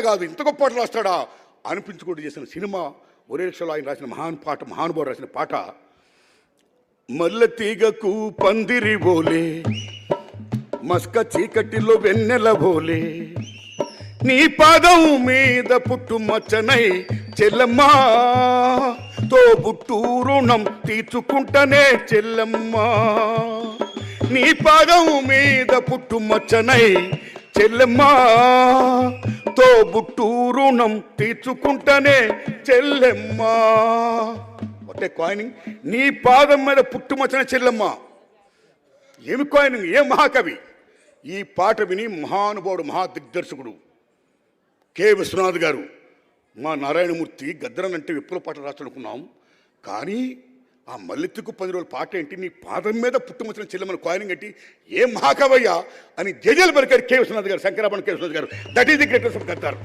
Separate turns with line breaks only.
కాదు ఇంత గొప్ప పాటలు రాస్తాడా? అనిపించుకుంటూ చేసిన సినిమా ఒరే ఆయన రాసిన మహాన్ పాట మహానుభావుడు రాసిన పాట. మల్ల తీగకు పందిరి బోలే మస్క చీకటిలో వెన్నెల బోలే. నీ పాదం మీద పుట్టు మచ్చనై చెల్లమ్మా తో పుట్టు రుణం తీర్చుకుంటనే చెల్లమ్మా. నీ పాదం మీద పుట్టు మచ్చనై చెల్లమ్మా తోబుట్టు రుణం తీర్చుకుంటనే చెల్లెమ్మా. ఒకటే కాయినింగ్ నీ పాదం మీద పుట్టుమొచ్చిన చెల్లెమ్మ. ఏమి కాయినింగ్ ఏం మహాకవి? ఈ పాట విని మహానుభావుడు మహా దిగ్దర్శకుడు కె. విశ్వనాథ్ గారు మా నారాయణమూర్తి గద్దరనంటే విప్లవ పాట రాస్తాడుకున్నాం కానీ ఆ మల్లెత్తుకు పది రోజుల పాట ఏంటి? నీ పాదం మీద పుట్టుమచ్చిన చెల్లెమని కాయినింగ్ ఏంటి? ఏం మహాకవయ్యా అని జేజల్ బరికారు కె విశ్వనాథ్ గారు శంకరాభరణ కె విశ్వనాథ్ గారు that is the greatest of Gaddar